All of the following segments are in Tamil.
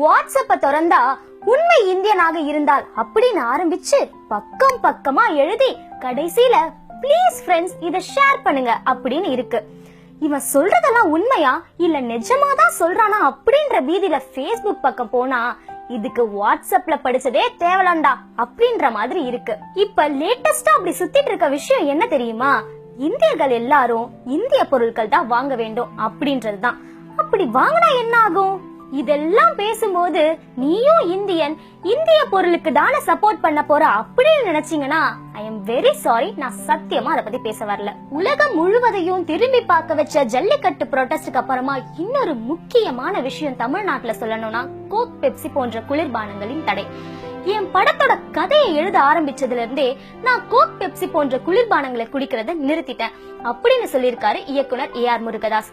வாட்ஸ்அப்ப திறந்தா உண்மை இந்தியனாக இருந்தால் அப்படின்னு ஆரம்பிச்சு பக்கம் பக்கமா எழுதி கடைசியில ப்ளீஸ் ஃப்ரெண்ட்ஸ் இத ஷேர் பண்ணுங்க அப்படின்னு இருக்கு. இவன் சொல்றதெல்லாம் உண்மையா? இல்ல நிஜமா தான் சொல்றானா? அப்படின்ற பீதியில ஃபேஸ்புக் பக்கம் போனா இதுக்கு வாட்ஸ்அப்ல படிச்சதே தேவலாண்டா அப்படின்ற மாதிரி இருக்கு. இப்ப லேட்டஸ்டா அப்படி சுத்திட்டு இருக்க விஷயம் என்ன தெரியுமா? இந்தியர்கள் எல்லாரும் இந்திய பொருட்கள் தான் வாங்க வேண்டும் அப்படின்றதுதான். அப்படி வாங்கினா என்ன ஆகும்? இதெல்லாம் பேசும்போது நீயும் இந்தியன் இந்திய பொருளுக்கு தானே சப்போர்ட் பண்ண போற அப்படின்னு நினைச்சீங்கன்னா ஐ எம் வெரி சாரி நான் சத்தியமா அதை பத்தி பேச வரல. உலகம் முழுவதையும் திரும்பி பார்க்க வச்ச ஜல்லிக்கட்டு ப்ரொட்டஸ்டுக்கு அப்புறமா இன்னொரு முக்கியமான விஷயம் தமிழ்நாட்டுல சொல்லணும்னா கோக் பெப்சி போன்ற குளிர்பானங்களின் தடை. என் படத்தோட கதையை எழுத ஆரம்பிச்சதுல இருந்தே நான் கோக் பெப்சி போன்ற குளிர்பானங்களை குடிக்கிறத நிறுத்திட்டேன் அப்படின்னு சொல்லியிருக்காரு இயக்குனர் ஏ ஆர் முருகதாஸ்.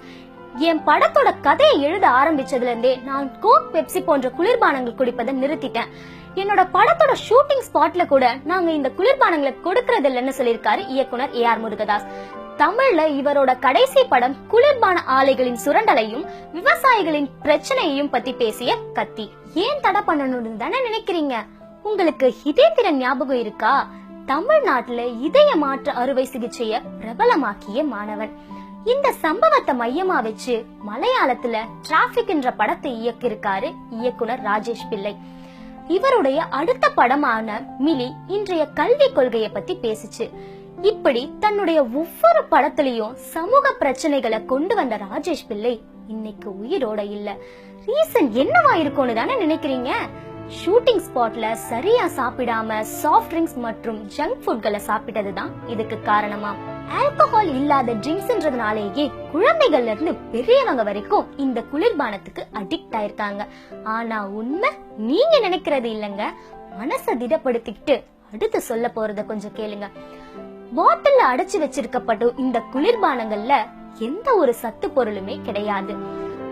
என் படத்தோட கதையை எழுத ஆரம்பிச்சதுல இருந்தே நான் கோக் பெப்சி போன்ற குளிர்பானங்கள் குடிப்பதை நிறுத்திட்டேன். என்னோட படத்தோட ஷூட்டிங் ஸ்பாட்ல கூட நாங்க இந்த குளிர்பானங்களை கொடுக்கறது இல்லைன்னு சொல்லியிருக்காரு இயக்குனர் ஏ ஆர் முருகதாஸ். தமிழ்ல இவரோட கடைசி படம் குளிர்பான ஆலைகளின் சுரண்டலையும் விவசாயிகளின் பிரச்சனையையும் பத்தி பேசிய கத்தி. ஏன் தடை பண்ணணும்னு தானே நினைக்கிறீங்க? உங்களுக்கு இதே திறன் ஞாபகம் இருக்கா? தமிழ்நாட்டுல இதய மாற்று அறுவை சிகிச்சைய பிரபலமாக்கிய மாணவன். இந்த சம்பவத்தை மையமா வச்சு மலையாளத்துல டிராபிக் என்ற படத்தை இயக்கியிருக்காரு இயக்குனர் ராஜேஷ் பிள்ளை. இவருடைய அடுத்த படமான மிலி இன்றைய கல்வி கொள்கையை பத்தி பேசுச்சு. இப்படி தன்னுடைய ஒவ்வொரு படத்திலையும் சமூக பிரச்சனைகளை கொண்டு வந்த ராஜேஷ் பிள்ளை இன்னைக்கு உயிரோட இல்ல. ரீசன் என்னவா இருக்கும்னு தானே நினைக்கிறீங்க? ஷூட்டிங் ஸ்பாட்ல சரியா சாப்பிடாம சாஃப்ட் ட்ரிங்க்ஸ் மற்றும் ஜங்க் ஃபுட்களை சாப்பிட்டது தான் இதுக்கு காரணமா? ஆல்கஹால் இல்லாத ட்ரிங்க்ஸ்ன்றதுனாலேயே குழந்தைகள்ல இருந்து பெரியவங்க வரைக்கும் இந்த குளிர்பானத்துக்கு அடிக்ட் ஆயிருக்காங்க. ஆனா உண்மை நீங்க நினைக்கிறது இல்லைங்க. மனசை திடப்படுத்திக்கிட்டு அடுத்து சொல்ல போறத கொஞ்சம் கேளுங்க. பாட்டில்ல அடைச்சு வச்சிருக்கப்படும் இந்த குளிர்பானங்கள்ல எந்த ஒரு சத்து பொருளுமே கிடையாது.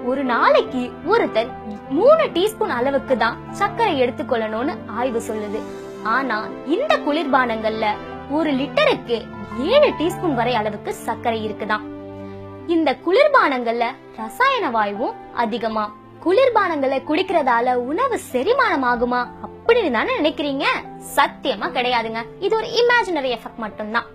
ஒரு நாளைக்கு ஒருத்தர் மூணு டீஸ்பூன் அளவுக்கு தான் சர்க்கரை எடுத்துக்கொள்ளணும்னு ஆய்வு சொல்லுது. ஆனா இந்த குளிர்பானங்கள்ல ஒரு லிட்டருக்கு ஏழு டீஸ்பூன் வரை அளவுக்கு சர்க்கரை இருக்குதான் இந்த குளிர்பானங்கள்ல ரசாயன வாயுவும் அதிகமா குளிர்பானங்களை குடிக்கிறதால உணவு செரிமானம் ஆகுமா அப்படின்னு தானே நினைக்கிறீங்க? சத்தியமா கிடையாதுங்க. இது ஒரு இமேஜினரி எஃபெக்ட் மட்டும்தான்.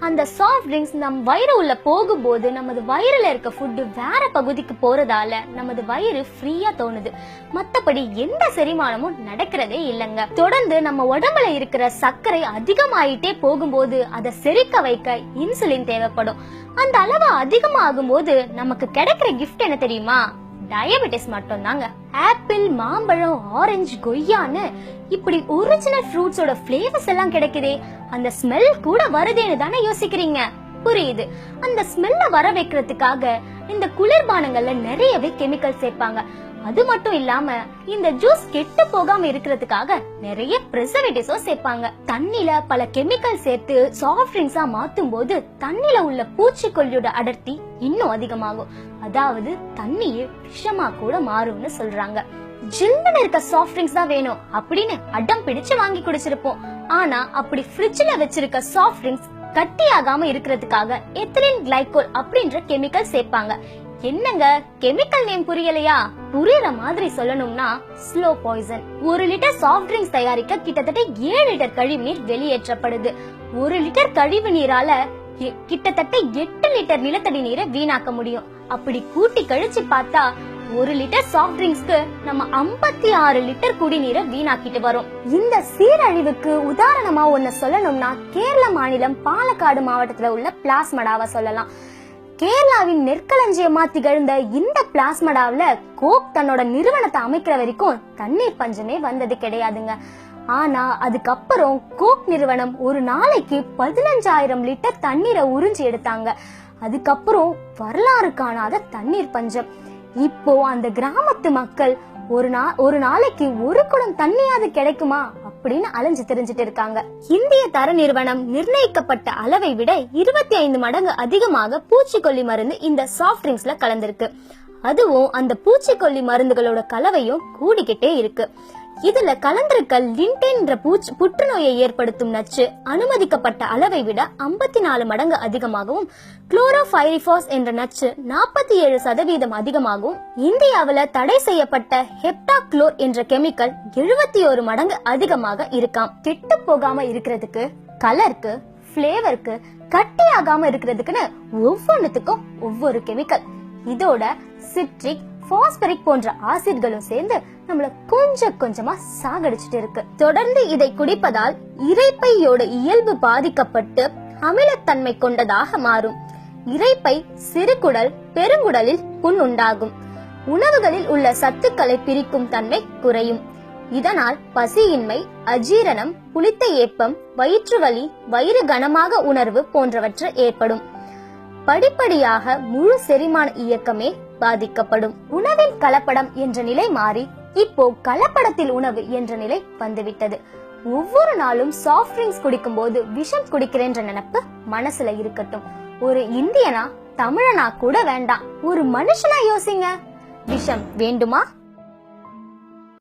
அந்த சாஃப்ட் ட்ரிங்க்ஸ் நம் வயிறு உள்ள போகும்போது நமது வயிறுல இருக்க ஃபுட்டு வேற பகுதிக்கு போறதால நமது வயிறு ஃப்ரீயா தோணுது. மத்தபடி எந்த செரிமானமும் நடக்கிறதே இல்லைங்க. தொடர்ந்து நம்ம உடம்புல இருக்கிற சர்க்கரை அதிகமாயிட்டே போகும்போது அதை செரிக்க வைக்க இன்சுலின் தேவைப்படும். அந்த அளவு அதிகமாகும் போது நமக்கு கிடைக்கிற கிஃப்ட் என்ன தெரியுமா? டயபெட்டிஸ் மட்டும் தாங்க ஆப்பிள் மாம்பழம் ஆரஞ்சு கொய்யான்னு இப்படி ஒரிஜினல் ஃப்ரூட்ஸோட ஃப்ளேவர்ஸ் எல்லாம் கிடைக்குதே. அந்த ஸ்மெல் கூட வருதேன்னு தானே யோசிக்கிறீங்க. புரியுது. அந்த ஸ்மெல்ல வர வைக்கிறதுக்காக இந்த குளிர்பானங்கள்ல நிறையவே கெமிக்கல் சேர்ப்பாங்க. அது மட்டும் இல்லாம இந்த ஜூஸ் கெட்டு போகாம இருக்கிறதுக்காக நிறைய ப்ரிசர்வேட்டிவ்ஸும் சேர்ப்பாங்க. தண்ணில பல கெமிக்கல் சேர்த்து சாஃப்ட் ட்ரிங்க்ஸா மாத்தும் போது தண்ணில உள்ள பூச்சிக்கொல்லியோட அடர்த்தி இன்னும் அதிகமாகும். அதாவது தண்ணியே விஷமா கூட மாறும்னு சொல்றாங்க. ஜில்லுன்னு இருக்க சாஃப்ட் ட்ரிங்க்ஸ் தான் வேணும் அப்படின்னு அடம் பிடிச்சு வாங்கி குடிச்சிருப்போம். ஆனா அப்படி ஃப்ரிட்ஜ்ல வச்சிருக்க சாஃப்ட் ட்ரிங்க்ஸ் கட்டியாகாம இருக்கிறதுக்காக எத்திலின் கிளைகோல் அப்படின்ற கெமிக்கல் சேர்ப்பாங்க. என்னங்க கெமிக்கல் நேம் புரியலையா? புரியற மாதிரி சொல்லணும்னா ஸ்லோ பாய்சன் ஒரு லிட்டர் சாஃப்ட் ட்ரிங்க்ஸ் தயாரிக்க கிட்டத்தட்ட ஏழு லிட்டர் கழிவு நீர் வெளியேற்றப்படுது. ஒரு லிட்டர் கழிவு நீரால கிட்டத்தட்ட எட்டு லிட்டர் நிலத்தடி நீரை வீணாக்க முடியும். அப்படி கூட்டி கழிச்சு பார்த்தா ஒரு லிட்டர் சாஃப்ட் ட்ரிங்க்ஸ்க்கு நம்ம 56 ஆறு லிட்டர் குடிநீரை வீணாக்கிட்டு வரோம். இந்த சீரழிவுக்கு உதாரணமா ஒன்னு சொல்லணும்னா கேரள மாநிலம் பாலக்காடு மாவட்டத்துல உள்ள பிளாஸ்மடாவை சொல்லலாம். கேரளாவின் நெற்களஞ்சியமா திகழ்ந்த இந்த பிளாஸ்மடாவில் கோக் தன்னோட நிறுவனத்தை அமைக்கிற வரைக்கும் தண்ணீர் பஞ்சமே வந்தது கிடையாதுங்க. ஆனா அதுக்கப்புறம் கோக் நிறுவனம் ஒரு நாளைக்கு பதினஞ்சாயிரம் லிட்டர் தண்ணீரை உறிஞ்சி எடுத்தாங்க. அதுக்கப்புறம் வரலாறு காணாத தண்ணீர் பஞ்சம். இப்போ அந்த கிராமத்து மக்கள் ஒரு நா ஒரு நாளைக்கு ஒரு குடம் தண்ணியாவது கிடைக்குமா அப்படின்னு அலைஞ்சு தெரிஞ்சிட்டு இருக்காங்க. இந்திய தர நிறுவனம் நிர்ணயிக்கப்பட்ட அளவை விட இருபத்தி ஐந்து மடங்கு அதிகமாக பூச்சிக்கொல்லி மருந்து இந்த சாஃப்ட் ட்ரிங்க்ஸ்ல கலந்திருக்கு. அதுவும் அந்த பூச்சிக்கொல்லி மருந்துகளோட கலவையும் கூடிக்கிட்டே இருக்கு. இதுல கலந்திருக்க லிண்டென்ற பூச்சி புற்றுநோயை ஏற்படுத்தும் நச்சு அனுமதிக்கப்பட்ட அளவை விட 54 நாலு மடங்கு அதிகமாகவும் குளோரோபைரிஃபாஸ் என்ற நச்சு நாற்பத்தி ஏழு சதவீதம் அதிகமாகவும் இந்தியாவில் தடை செய்யப்பட்ட ஹெப்டாக்ளோர் என்ற கெமிக்கல் எழுபத்தி ஒரு மடங்கு அதிகமாக இருக்காம். கெட்டு போகாம இருக்கிறதுக்கு கலருக்கு பிளேவருக்கு கட்டியாகாம இருக்கிறதுக்குன்னு ஒவ்வொன்றுத்துக்கும் ஒவ்வொரு கெமிக்கல். இதோட சிட்ரிக் பாஸ்பரிக் போன்ற ஆசிட்களும் சேர்ந்து நம்மள கொஞ்சம் கொஞ்சமா சாகடிச்சிட்டு இருக்கு. தொடர்ந்து இதை குடிப்பதால் இரைப்பையோட இயல்பு பாதிக்கப்பட்டு அமிலத்தன்மை கொண்டதாக மாறும். இரைப்பை சிறுகுடல் பெருங்குடலில் புண் உண்டாகும். உணவுகளில் உள்ள சத்துக்களை பிரிக்கும் தன்மை குறையும். இதனால் பசியின்மை அஜீரணம் புளித்த ஏப்பம் வயிற்று வலி வயிறு கனமாக உணர்வு போன்றவற்று ஏற்படும். படிப்படியாக முழு செரிமான இயக்கமே பாதிக்கப்படும். உணவில் கலப்படம் என்ற நிலை மாறி இப்போ கலப்படத்தில் உணவு என்ற நிலை வந்துவிட்டது. ஒவ்வொரு நாளும் சாஃப்ட் ட்ரிங்க்ஸ் குடிக்கும் போது விஷம் குடிக்கிறேன்ற நினைப்பு மனசுல இருக்கட்டும். ஒரு இந்தியனா தமிழனா கூட வேண்டாம். ஒரு மனுஷனா யோசிங்க. விஷம் வேண்டுமா?